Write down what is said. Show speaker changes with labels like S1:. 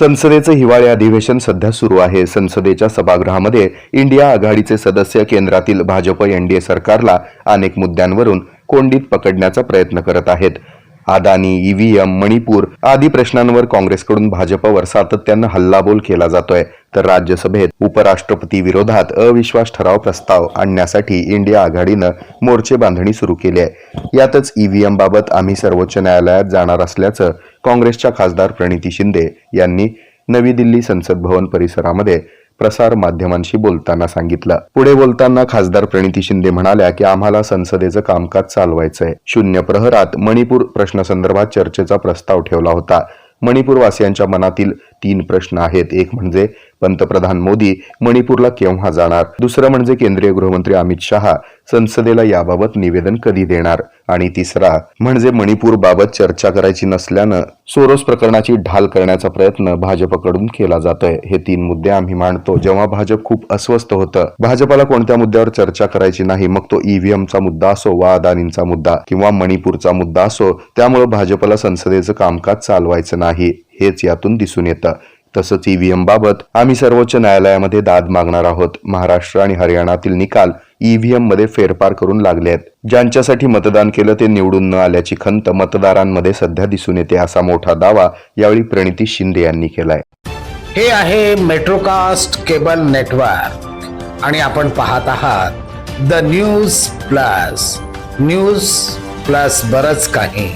S1: संसदेचं हिवाळी अधिवेशन सध्या सुरू आहे. संसदेच्या सभागृहामध्ये इंडिया आघाडीचे सदस्य केंद्रातील भाजप एनडीए सरकारला अनेक मुद्द्यांवरून कोंडीत पकडण्याचा प्रयत्न करत आहेत. अदानी ईव्हीएम मणिपूर आदी प्रश्नांवर काँग्रेसकडून भाजपवर सातत्यानं हल्लाबोल केला जातोय. तर राज्यसभेत उपराष्ट्रपती विरोधात अविश्वास ठराव प्रस्ताव आणण्यासाठी इंडिया आघाडीनं मोर्चे बांधणी सुरू केली आहे. यातच ईव्हीएम बाबत आम्ही सर्वोच्च न्यायालयात जाणार असल्याचं काँग्रेसच्या खासदार प्रणिती शिंदे यांनी नवी दिल्ली संसद भवन परिसरामध्ये प्रसार माध्यमांशी बोलताना सांगितलं. पुढे बोलताना खासदार प्रणिती शिंदे म्हणाल्या की आम्हाला संसदेचं कामकाज चालवायचंय. शून्य प्रहरात मणिपूर प्रश्नासंदर्भात चर्चेचा प्रस्ताव ठेवला होता. मणिपूर वासियांच्या मनातील तीन प्रश्न आहेत. एक म्हणजे पंतप्रधान मोदी मणिपूरला केव्हा जाणार? दुसरं म्हणजे केंद्रीय गृहमंत्री अमित शहा संसदेला याबाबत निवेदन कधी देणार? आणि तिसरा म्हणजे मणिपूर बाबत चर्चा करायची नसल्यानं सोरोस प्रकरणाची ढाल करण्याचा प्रयत्न भाजपकडून केला जातोय. हे तीन मुद्दे आम्ही मांडतो. जेव्हा भाजप खूप अस्वस्थ होतं भाजपला कोणत्या मुद्द्यावर चर्चा करायची नाही? मग तो ईव्हीएमचा मुद्दा असो वा अदानींचा मुद्दा किंवा मणिपूरचा मुद्दा असो त्यामुळे भाजपला संसदेचं कामकाज चालवायचं नाही. हेच यातून दिसून येतं. तसंच ईव्हीएम बाबत आम्ही सर्वोच्च न्यायालयामध्ये दाद मागणार आहोत. महाराष्ट्र आणि हरियाणातील निकाल ईव्हीएममध्ये फेरफार करून लागले आहेत. ज्यांच्यासाठी मतदान केलं ते निवडून न आल्याची खंत मतदारांमध्ये सध्या दिसून येते असा मोठा दावा यावेळी प्रणिती शिंदे यांनी केलाय.
S2: हे आहे मेट्रोकास्ट केबल नेटवर्क आणि आपण पाहत आहात the news plus news plus बरच काही.